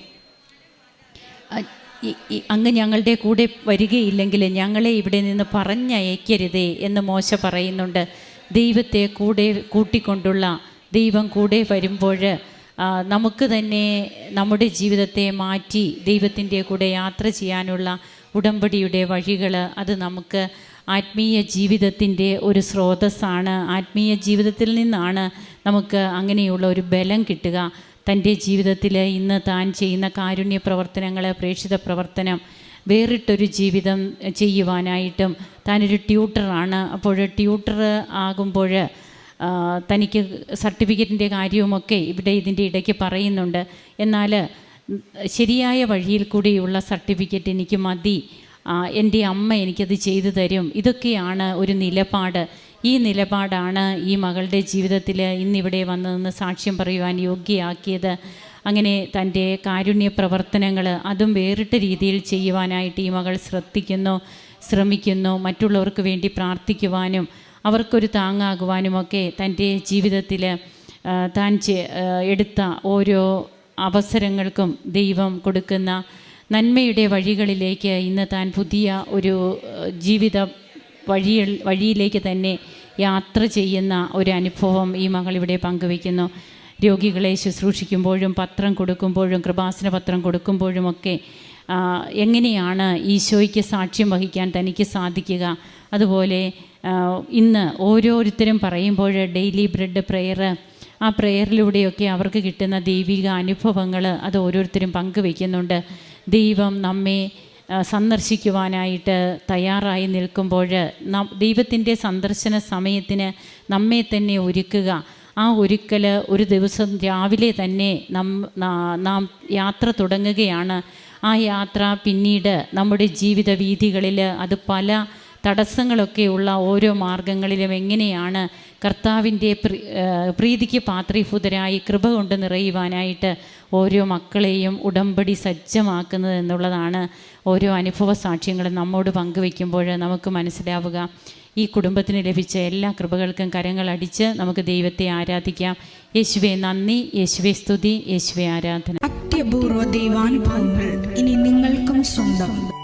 Speaker 2: അങ്ങ് ഞങ്ങളുടെ കൂടെ വരികയില്ലെങ്കിൽ ഞങ്ങളെ ഇവിടെ നിന്ന് പറഞ്ഞയക്കരുതേ എന്ന് മോശ പറയുന്നുണ്ട്. ദൈവത്തെ കൂടെ കൂട്ടിക്കൊണ്ടുള്ള ദൈവം കൂടെ വരുമ്പോൾ നമുക്ക് തന്നെ നമ്മുടെ ജീവിതത്തെ മാറ്റി ദൈവത്തിന്റെ കൂടെ യാത്ര ചെയ്യാനുള്ള ഉടമ്പടിയുടെ വഴികൾ അത് നമുക്ക് ആത്മീയ ജീവിതത്തിന്റെ ഒരു സ്രോതസ്സാണ്. ആത്മീയ ജീവിതത്തിൽ നിന്നാണ് നമുക്ക് അങ്ങനെയുള്ള ഒരു ബലം കിട്ടുക. തന്റെ ജീവിതത്തിൽ ഇന്ന് താൻ ചെയ്യുന്ന കാരുണ്യ പ്രവർത്തനങ്ങൾ പ്രേക്ഷിത പ്രവർത്തനം വേറിട്ടൊരു ജീവിതം ചെയ്യുവാനായിട്ടും താനൊരു ട്യൂട്ടറാണ്. അപ്പോൾ ട്യൂട്ടർ ആകുമ്പോൾ തനിക്ക് സർട്ടിഫിക്കറ്റിന്റെ കാര്യവുമൊക്കെ ഇവിടെ ഇതിന്റെ ഇടയ്ക്ക് പറയുന്നുണ്ട്. എന്നാൽ ശരിയായ വഴിയിൽ കൂടിയുള്ള സർട്ടിഫിക്കറ്റ് എനിക്ക് മതി. എന്റെ അമ്മ എനിക്കത് ചെയ്തു തരും. ഇതൊക്കെയാണ് ഒരു നിലപാട്. ഈ നിലപാടാണ് ഈ മകളുടെ ജീവിതത്തിൽ ഇന്നിവിടെ വന്നതെന്ന് സാക്ഷ്യം പറയുവാൻ യോഗ്യയാക്കിയത്. അങ്ങനെ തന്റെ കാരുണ്യ പ്രവർത്തനങ്ങൾ അതും വേറിട്ട രീതിയിൽ ചെയ്യുവാനായിട്ട് ഈ മകൾ ശ്രദ്ധിക്കുന്നു ശ്രമിക്കുന്നു. മറ്റുള്ളവർക്ക് വേണ്ടി പ്രാർത്ഥിക്കുവാനും അവർക്കൊരു താങ്ങാകുവാനുമൊക്കെ തന്റെ ജീവിതത്തിൽ താൻ എടുത്ത ഓരോ അവസരങ്ങൾക്കും ദൈവം കൊടുക്കുന്ന നന്മയുടെ വഴികളിലേക്ക് ഇന്ന് താൻ പുതിയ ഒരു ജീവിത വഴിയിൽ വഴിയിലേക്ക് തന്നെ യാത്ര ചെയ്യുന്ന ഒരു അനുഭവം ഈ മകൾ ഇവിടെ പങ്കുവയ്ക്കുന്നു. രോഗികളെ ശുശ്രൂഷിക്കുമ്പോഴും പത്രം കൊടുക്കുമ്പോഴും കൃപാസന പത്രം കൊടുക്കുമ്പോഴുമൊക്കെ എങ്ങനെയാണ് ഈശോയ്ക്ക് സാക്ഷ്യം വഹിക്കാൻ തനിക്ക് സാധിക്കുക? അതുപോലെ ഇന്ന് ഓരോരുത്തരും പറയുമ്പോൾ ഡെയിലി ബ്രെഡ് പ്രെയർ ആ പ്രെയറിലൂടെയൊക്കെ അവർക്ക് കിട്ടുന്ന ദൈവിക അനുഭവങ്ങൾ അത് ഓരോരുത്തരും പങ്കുവെക്കുന്നുണ്ട്. ദൈവം നമ്മെ സന്ദർശിക്കുവാനായിട്ട് തയ്യാറായി നിൽക്കുമ്പോൾ ദൈവത്തിന്റെ സന്ദർശന സമയത്തിന് നമ്മെ തന്നെ ഒരുക്കുക. ആ ഒരുക്കൽ ഒരു ദിവസം രാവിലെ തന്നെ നം നാം യാത്ര തുടങ്ങുകയാണ്. ആ യാത്ര പിന്നീട് നമ്മുടെ ജീവിത വീഥികളിൽ അത് പല തടസ്സങ്ങളൊക്കെയുള്ള ഓരോ മാർഗങ്ങളിലും എങ്ങനെയാണ് കർത്താവിന്റെ പ്രീതിക്ക് പാത്രീഭൂതരായി കൃപ കൊണ്ട് നിറയുവാനായിട്ട് ഓരോ മക്കളെയും ഉടമ്പടി സജ്ജമാക്കുന്നത് എന്നുള്ളതാണ് ഓരോ അനുഭവ സാക്ഷ്യങ്ങളും നമ്മോട് പങ്കുവെക്കുമ്പോൾ നമുക്ക് മനസ്സിലാവുക. ഈ കുടുംബത്തിന് ലഭിച്ച എല്ലാ കൃപകൾക്കും കരങ്ങൾ അടിച്ച് നമുക്ക് ദൈവത്തെ ആരാധിക്കാം. യേശുവെ നന്ദി. യേശുവെ സ്തുതി. യേശുവെ ആരാധന.
Speaker 3: അത്യപൂർവ ദൈവാനുഭവങ്ങൾ ഇനി നിങ്ങൾക്കും സ്വന്തം.